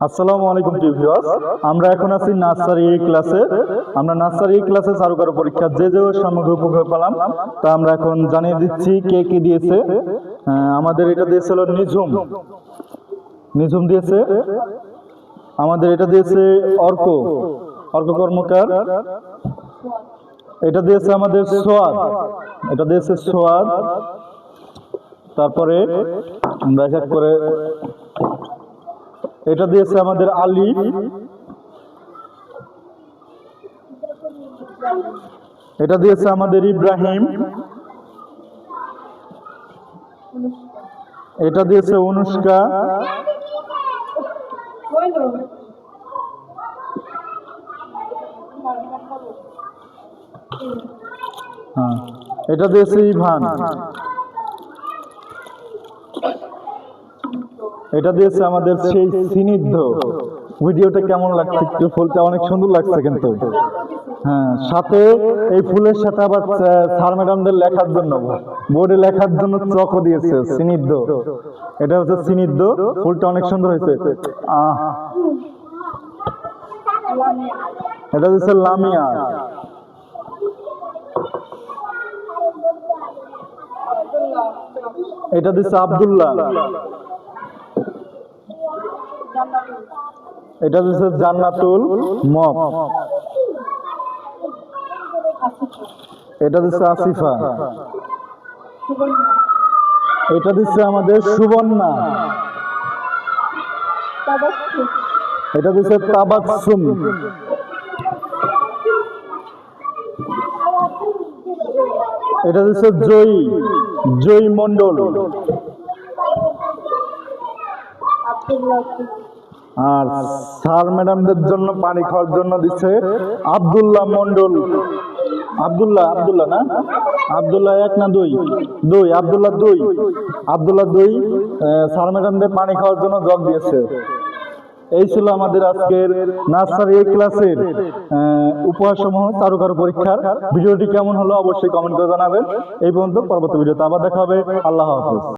আসসালামু আলাইকুম ভিউয়ার্স, আমরা এখন আছি নার্সারি ক্লাসে। আমরা নার্সারি ক্লাসে চারুকার পরীক্ষা যে যে সামগ্রী উপভোগ পেলাম তা আমরা এখন জানিয়ে দিচ্ছি কে কি দিয়েছে। আমাদের এটা দিয়েছিল নিঝুম। নিঝুম দিয়েছে। আমাদের এটা দিয়েছে অর্ক। অর্ক কর্মকার। এটা দিয়েছে আমাদের সোয়াদ। এটা দিয়েছে সোয়াদ। তারপরে আমরা করে এটা দিয়েছে আমাদের আলী। এটা দিয়েছে আমাদের ইব্রাহিম। এটা দিয়েছে অনুষ্কা। হ্যাঁ এটা দিয়েছে ইভান। এটা দিয়েছে আমাদের সেই স্নিগ্ধ ভিডিওটা কেমন লাগছে একটু ফুলটা? অনেক সুন্দর লাগছে কিন্তু। হ্যাঁ সাথে এই ফুলের সাথে আবার স্যার ম্যাডামদের লেখার জন্য, বোর্ডে লেখার জন্য চকও দিয়েছে স্নিগ্ধ এটা হচ্ছে স্নিগ্ধ ফুলটা অনেক সুন্দর হয়েছে। আহ। এটা হচ্ছে লামিয়া। এটা দিচ্ছে আব্দুল্লাহ। এটা দিচ্ছে জান্নাতুল মপ এটা দিচ্ছে আসিফা। এটা দিচ্ছে আমাদের সুবর্ণা। এটা দিচ্ছে তাবাসসুম। এটা দিচ্ছে জয়ী জয়ী মন্ডল আর স্যার ম্যাডামদের জন্য পানি খাওয়ার জন্য দিচ্ছে আব্দুল্লাহ মন্ডল আব্দুল্লাহ আব্দুল্লাহ না? আব্দুল্লাহ এক না দুই? দুই, আব্দুল্লাহ দুই। আব্দুল্লাহ দুই স্যার ম্যাডামদের পানি খাওয়ার জন্য জগ দিয়েছে। এই ছিল আমাদের আজকের নার্সারি এই ক্লাসের উপহার সমূহ চারুকার পরীক্ষার। ভিডিওটি কেমন হলো অবশ্যই কমেন্ট করে জানাবেন। এই পর্যন্ত পরবর্তী ভিডিওতে আবার দেখা হবে। আল্লাহ হাফেজ।